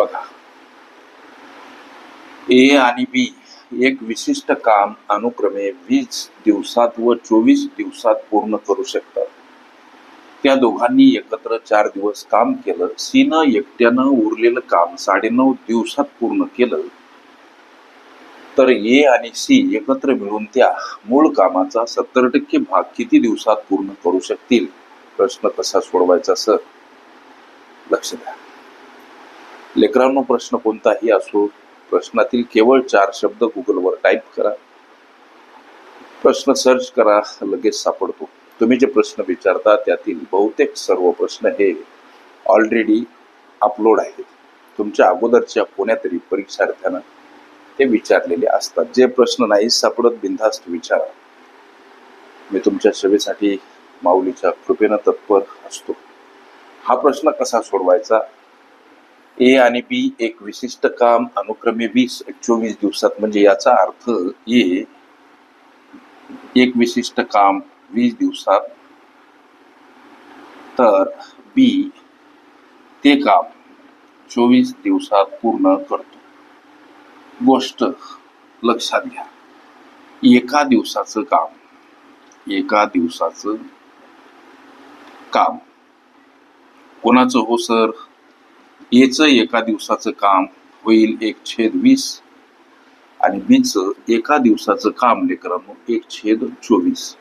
बघा. ए आणि बी एक विशिष्ट काम अनुक्रमे वीस दिवसात व चोवीस दिवसात पूर्ण करू शकतात. त्या दोघांनी एकत्र चार दिवस काम केलं सीनं एकट्यानं उरलेलं काम साडेनऊ दिवसात पूर्ण केलं. तर ए आणि सी एकत्र मिळून त्या मूळ कामाचा सत्तर टक्के भाग किती दिवसात पूर्ण करू शकतील? प्रश्न कसा सोडवायचा सर. लक्ष द्या. लेकरांनो प्रश्न कोणताही असो प्रश्नातील केवळ चार शब्द गुगलवर टाईप करा. प्रश्न सर्च करा लगेच सापडतो. तुम्ही जे प्रश्न विचारता त्यातील बहुतेक सर्व प्रश्न हे ऑलरेडी अपलोड आहेत. तुमच्या अगोदरच्या कोण्यातरी परीक्षार्थ्यांना परीक्षार्थ्यानं ते विचारलेले असतात. जे प्रश्न नाही सापडत बिनधास्त विचारा. मी तुमच्या सेवेसाठी माऊलीच्या कृपेनं तत्पर असतो. हा प्रश्न कसा सोडवायचा? ए आणि बी एक विशिष्ट काम अनुक्रमे वीस चोवीस दिवसात. म्हणजे याचा अर्थ ए एक विशिष्ट काम वीस दिवसात. तर बी ते काम चोवीस दिवसात पूर्ण करतो. गोष्ट लक्षात घ्या. एका दिवसाचं काम एका दिवसाचं काम. कोणाचं हो सर? एचं एका दिवसाचं काम होईल एक छेद वीस. आणि बीचं एका दिवसाचं काम लेकरांनो एक छेद चोवीस.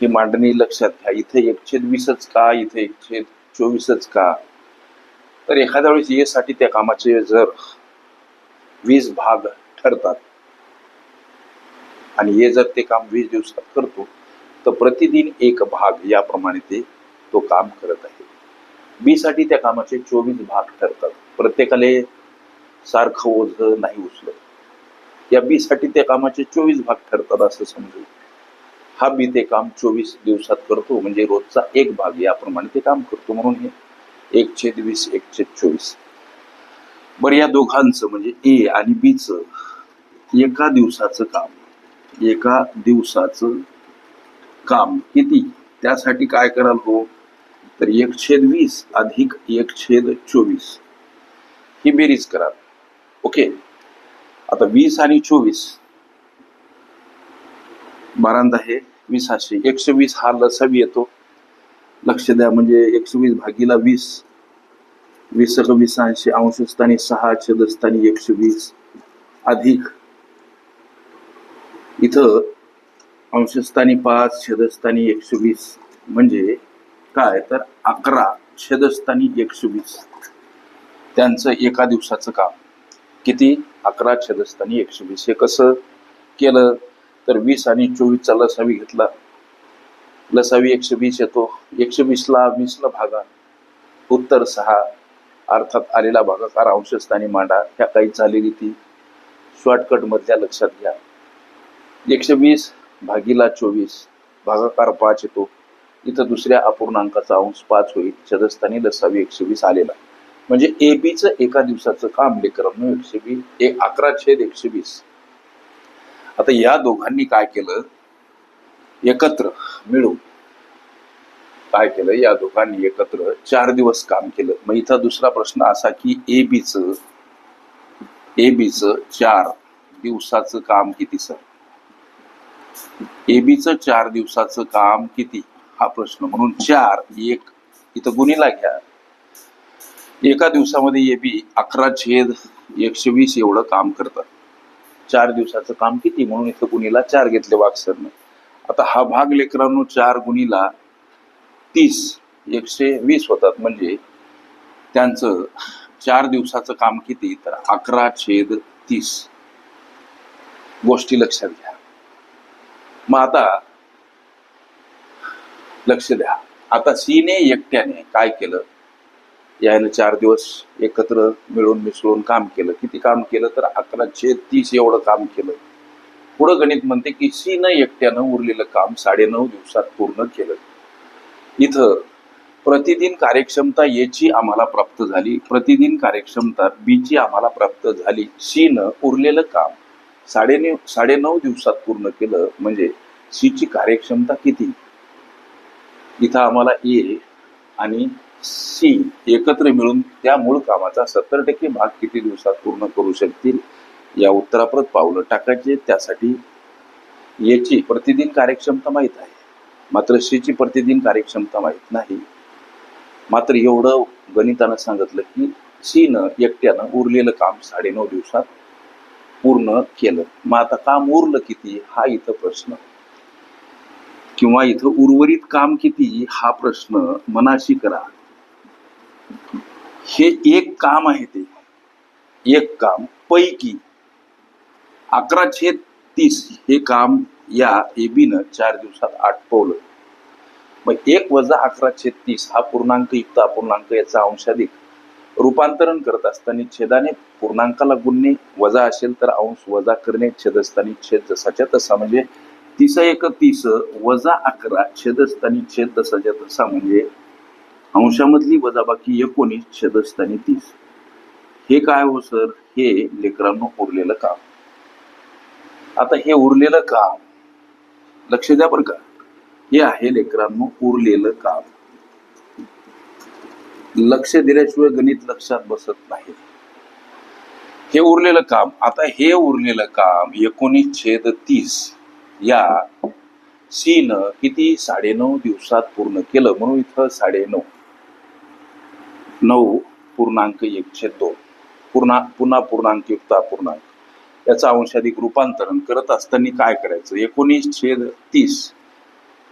ही मांडणी लक्षात घ्या. इथे एक छेद वीसच का? इथे एक छेद चोवीसच का? तर एखाद्या वेळेस येसाठी त्या कामाचे जर वीस भाग ठरतात आणि हे जर ते काम वीस दिवसात करतो तर प्रतिदिन एक भाग याप्रमाणे ते तो काम करत आहे. बी साठी त्या कामाचे चोवीस भाग ठरतात. प्रत्येकाले सारखं ओझ नाही उचलत. या बी साठी त्या कामाचे चोवीस भाग ठरतात असं समजू हा बी ते काम चोवीस दिवसात करतो म्हणजे रोजचा एक भाग याप्रमाणे ते काम करतो. म्हणून हे एक छेद वीस एक छेद चोवीस. बरं या दोघांचं म्हणजे ए आणि बीचं एका दिवसाचं काम. एका दिवसाचं काम. किती? त्यासाठी काय कराल हो? तर एक छेद वीस अधिक एक छेद चोवीस. ही बेरीज करा. ओके? आता वीस आणि चोवीस. बारांदा आहे वीस असे. एकशे वीस हा लसावी येतो. लक्ष द्या म्हणजे एकशे वीस भागीला वीस. वीस एक वीस ऐंशी अंशस्थानी सहा छेदस्थानी एकशे वीस अधिक. इथं अंशस्थानी पाच छेदस्थानी एकशे वीस म्हणजे काय तर अकरा छेदस्थानी एकशे वीस त्यांचं एका दिवसाचं काम. किती? अकरा छेदस्थानी एकशे वीस हे कसं केलं? तर वीस आणि चोवीसचा लसावी घेतला. लसावी एकशे वीस येतो. एकशे वीसला वीसला भागा. उत्तर सहा. अर्थात आलेला भागाकार अंशस्थानी मांडा. ह्या काही चालेली ती शॉर्टकटमधल्या लक्षात घ्या. एकशे वीस भागीला चोवीस. भागाकार पाच येतो. इथं दुसऱ्या अपूर्णांकाचा अंश पाच होईल. छदस्थानी दसावी एकशे वीस आलेला. म्हणजे ए बीचं एका दिवसाचं काम लेकरांनो एकशे वीस एक अकरा छेद एकशे वीस. आता या दोघांनी काय केलं? एकत्र मिळून काय केलं? या दोघांनी एकत्र चार दिवस काम केलं. मग इथं दुसरा प्रश्न असा की ए बीच ए बीच चार दिवसाचं काम किती सर? ए बीच चार दिवसाचं काम किती? हा प्रश्न. म्हणून चार एक इथं गुणीला घ्या. एका दिवसामध्ये ए बी अकरा छेद एकशे वीस एवढं काम करतात. चार दिवसाचं काम किती? म्हणून इथं गुणीला चार घेतले वाक्सरनं. आता हा भाग लेकरांनो चार गुणीला तीस एकशे वीस होतात. म्हणजे त्यांचं चार दिवसाचं काम किती? तर अकरा छेद तीस. गोष्टी लक्षात घ्या. मग आता लक्ष द्या. आता सीने एकट्याने काय केलं? यायला चार दिवस एकत्र मिळून मिसळून काम केलं. किती काम केलं तर अकरा छेद तीस एवढं काम केलं. पुढं गणित म्हणते की सीनं एकट्यानं उरलेलं काम साडेनऊ दिवसात पूर्ण केलं. इथं प्रतिदिन कार्यक्षमता याची आम्हाला प्राप्त झाली. प्रतिदिन कार्यक्षमता बीची आम्हाला प्राप्त झाली. सीनं उरलेलं काम साडेनऊ साडेनऊ दिवसात पूर्ण केलं. म्हणजे सीची कार्यक्षमता किती? इथं आम्हाला ए आणि सी एकत्र मिळून त्या मूळ कामाचा सत्तर टक्के भाग किती दिवसात पूर्ण करू शकतील या उत्तराप्रत पावलं टाकायचे. त्यासाठी याची प्रतिदिन कार्यक्षमता माहीत आहे. मात्र सीची प्रतिदिन कार्यक्षमता माहीत नाही. मात्र एवढं गणितानं सांगितलं की सीनं एकट्यानं उरलेलं काम साडेनऊ दिवसात पूर्ण केलं. मग आता काम उरलं किती? हा इथं प्रश्न. किंवा इथं उर्वरित काम किती हा प्रश्न मनाशी करा. हे एक काम आहे ते. एक काम पैकी अकरा छेद तीस हे काम या एबीनं चार दिवसात आटपवलं. मग एक वजा अकरा छेद तीस हा पूर्णांक युक्त अपूर्णांक याचा अंशाधिक रूपांतरण करत असताना छेदाने पूर्णांकाला गुणणे वजा असेल तर अंश वजा करणे छेदस्थानी छेद जसाच्या तसा. म्हणजे तीस एक तीस वजा अकरा छेदस्थानी छेद तसाच्या तसा म्हणजे अंशामधली वजाबाकी एकोणीस छेदस्थानी तीस. हे काय हो सर? हे लेकरांनो उरलेलं काम. आता हे उरलेलं काम लक्ष द्या बरं का. हे आहे लेकरांनो उरलेलं काम. लक्ष दिल्याशिवाय गणित लक्षात बसत नाही. हे उरलेलं काम आता हे उरलेलं काम एकोणीस छेद तीस. या सी न किती साडेनऊ दिवसात पूर्ण केलं? म्हणून इथं साडेनऊ. नऊ पूर्णांक एकशे दोन. पूर्णा पुन्हा पूर्णांक युक्त पूर्णांक. याचं अंशाधिक रूपांतरण करत असताना काय करायचं? एकोणीस छेद तीस.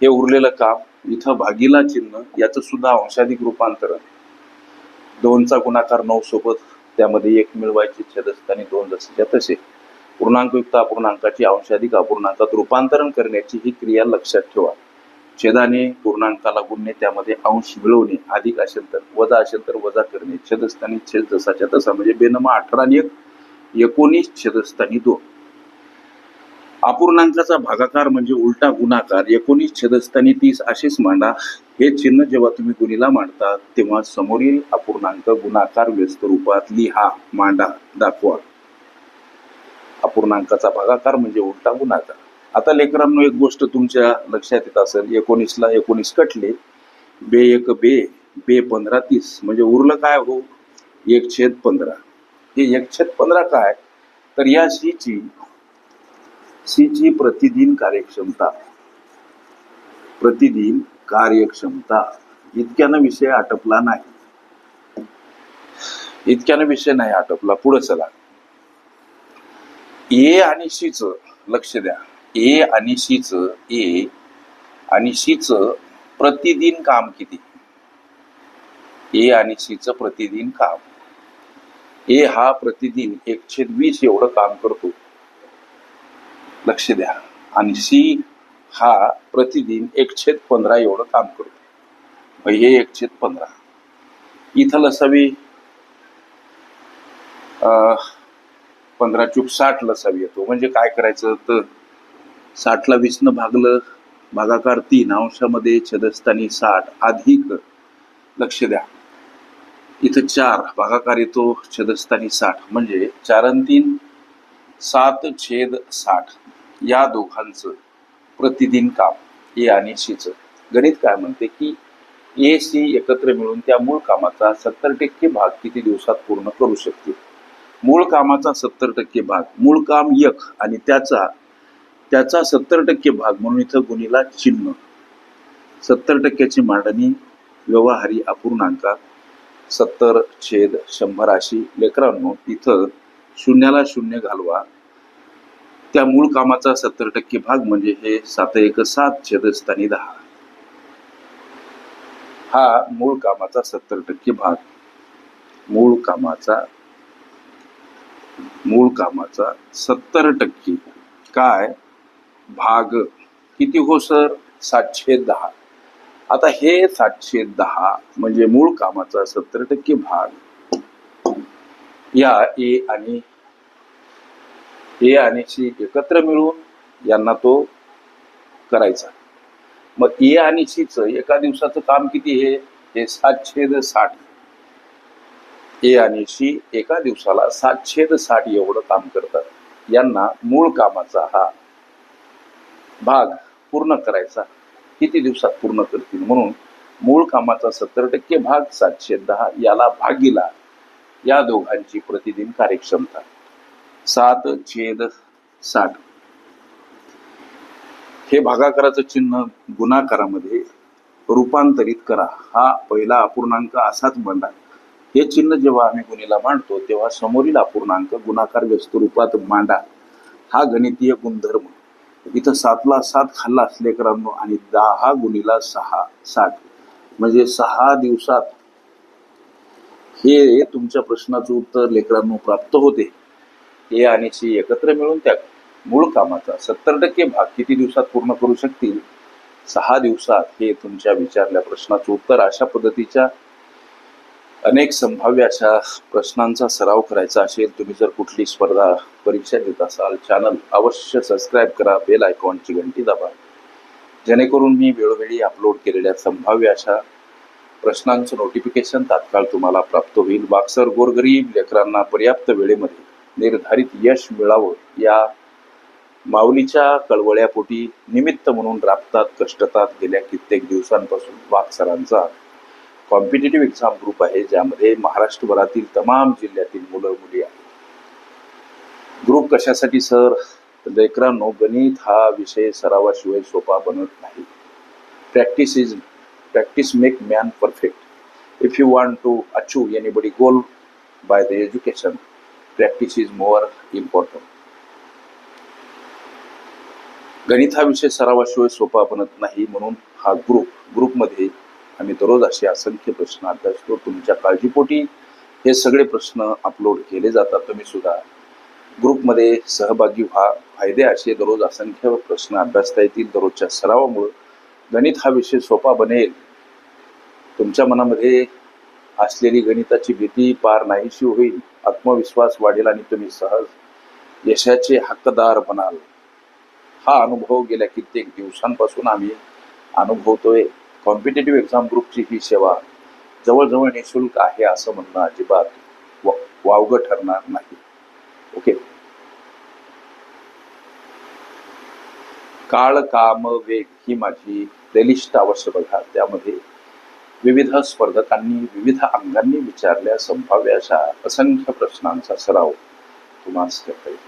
हे उरलेलं काम इथं भागीला चिन्ह याचं सुद्धा अंशाधिक रूपांतरण. दोनचा गुणाकार नऊ सोबत त्यामध्ये एक मिळवायची छेद असताना दोन जसेच्या तसे पूर्णांकयुक्त अपूर्णांकाची अंशाधिक अपूर्णांकात रूपांतरण करण्याची ही क्रिया लक्षात ठेवा. छेदाने पूर्णांकाला गुणणे त्यामध्ये अंश मिळवणे अधिक असेल तर वजा असेल तर वजा करणे छेदस्थानी छेद जसाच्या तसा म्हणजे बेनमा अठरा आणि एक एकोणीस छेदस्थानी दोन. अपूर्णांकाचा भागाकार म्हणजे उलटा गुणाकार एकोणीस छेदस्थानी तीस असेच मांडा. हे चिन्ह जेव्हा तुम्ही गुणीला मांडता तेव्हा समोरील अपूर्णांक गुणाकार व्यस्त रूपात लिहा मांडा दाखवा. अपूर्णांकाचा भागाकार म्हणजे उलटा गुणाकार. आता लेकरांनो एक गोष्ट तुमच्या लक्षात येत असेल एकोणीसला एकोणीस कटले बे एक बे बे पंधरा तीस म्हणजे उरलं काय हो? एक छेद पंधरा. हे एक छेद पंधरा काय? तर या सीची सीची प्रतिदिन कार्यक्षमता प्रतिदिन कार्यक्षमता इतक्यानं विषय आटपला नाही. इतक्यानं विषय नाही आटपला पुढे चला. ए आणि शीच लक्ष द्या. ए आणि शीच ए आणि शीच प्रतिदिन काम किती? ए आणि शीच प्रतिदिन काम. ए हा प्रतिदिन एकशे वीस एवढं काम करतो. लक्ष द्या. आणि सी हा प्रतिदिन एकशे पंधरा एवढं काम करतो. हे एकशे पंधरा. इथं लसावी. अं, पंधरा चूक साठ लसावी येतो म्हणजे काय करायचं? तर साठला वीसनं भागलं भागाकार तीन अंशामध्ये छदस्थानी साठ. अधिक लक्ष द्या. इथं चार भागाकार येतो छदस्थानी साठ. म्हणजे चार आणि तीन सात छेद साठ. या दोघांचं प्रतिदिन काम ए आणि सीचं. गणित काय म्हणते की ए सी एकत्र मिळून त्या मूळ कामाचा सत्तर टक्के भाग किती दिवसात पूर्ण करू शकतील? मूळ कामाचा सत्तर टक्के भाग मूळ काम यक आणि त्याचा त्याचा सत्तर टक्के भाग म्हणून इथं गुणीला चिन्ह. सत्तर टक्क्याची मांडणी व्यवहारी अपूर्णांकात सत्तर छेद शंभर अशी लेकरांनो इथं शून्याला शून्य घालवा. त्या मूळ कामाचा सत्तर टक्के भाग म्हणजे हे सात एक सात छेदस्थानी दहा. हा मूळ कामाचा सत्तर टक्के भाग. मूळ कामाचा मूळ कामाचा सत्तर टक्के. काय? भाग किती हो सर? सातशे दहा. आता हे सातशे दहा म्हणजे मूळ कामाचा सत्तर टक्के भाग या ए आणि ए आणि सी एकत्र मिळून यांना तो करायचा. मग ए आणि सीचं एका दिवसाचं काम किती हे? हे सातशे साठ. ए आणि सी एका दिवसाला सातशे साठ एवढं काम करतात. यांना मूळ कामाचा हा भाग पूर्ण करायचा. किती दिवसात पूर्ण करतील? म्हणून मूळ कामाचा सत्तर टक्के भाग सातशे दहा याला भागीला. या दोघांची प्रतिदिन कार्यक्षमता. सात छेद साठ. हे भागाकाराचं चिन्ह गुणाकारामध्ये रूपांतरित करा. हा पहिला अपूर्णांक असाच मांडा हे चिन्ह जेव्हा आम्ही गुणीला मांडतो तेव्हा समोरील अपूर्णांक गुणाकार व्यस्त रूपात मांडा. हा गणितीय गुणधर्म. इथं सातला सात खाल्ला असलेकरांनो आणि दहा गुणीला सहा साठ म्हणजे सहा दिवसात हे तुमच्या प्रश्नाचं उत्तर लेकरांनो प्राप्त होते. ए आणि सी एकत्र मिळून त्या मूळ कामाचा सत्तर टक्के भाग किती दिवसात पूर्ण करू शकतील? सहा दिवसात हे तुमच्या विचारल्या प्रश्नाचं उत्तर अशा पद्धतीच्या अनेक संभाव्य अशा प्रश्नांचा सराव करायचा असेल तुम्ही जर कुठली स्पर्धा परीक्षा देत असाल चॅनल अवश्य सबस्क्राईब करा बेल आयकॉनची घंटी दाबा. जेणेकरून मी वेळोवेळी अपलोड केलेल्या संभाव्य अशा प्रश्नांचं नोटिफिकेशन तात्काळ तुम्हाला प्राप्त होईल. बाक्सर गोरगरीब लेकरांना पर्याप्त वेळेमध्ये निर्धारित यश मिळावं या माऊलीच्या कळवळ्यापोटी निमित्त म्हणून राबतात कष्टतात गेल्या कित्येक दिवसांपासून वाकसरांचा. कॉम्पिटेटिव्ह एक्झाम ग्रुप आहे ज्यामध्ये महाराष्ट्रभरातील तमाम जिल्ह्यातील मुलं मुली आहेत. ग्रुप कशासाठी सर लेकरांनो गणित हा विषय सरावाशिवाय सोपा बनत नाही. Practice is practice make man perfect if you want to achieve any body goal by the education practice is more important गणित हा विषय सरावाशिवाय सोपा बनत नाही म्हणून हा ग्रुप ग्रुपमध्ये आम्ही दररोज असे असंख्य प्रश्न अभ्यासतो तुमच्या काळजीपोटी हे सगळे प्रश्न अपलोड केले जातात. तुम्ही सुद्धा ग्रुपमध्ये सहभागी व्हा. फायदे असे दररोज असंख्य प्रश्न अभ्यासता येतील दररोजच्या सरावामुळं. गणित हा विषय सोपा बनेल. तुमच्या मनामध्ये असलेली गणिताची भीती पार नाहीशी होईल. आत्मविश्वास वाढेल आणि तुम्ही सहज यशाचे हक्कदार बनाल. हा अनुभव गेल्या कित्येक दिवसांपासून आम्ही अनुभवतोय. कॉम्पिटेटिव्ह एक्झाम ग्रुपची ही सेवा जवळजवळ निशुल्क आहे असं म्हणणं अजिबात वावगं ठरणार नाही. ओके काळ काम वेग ही माझी प्लेलिस्ट अवश्य बघा. त्यामध्ये विविध स्पर्धकांनी विविध अंगांनी विचारल्या संभाव्य अशा असंख्य प्रश्नांचा सराव तुम्हाला करता येईल.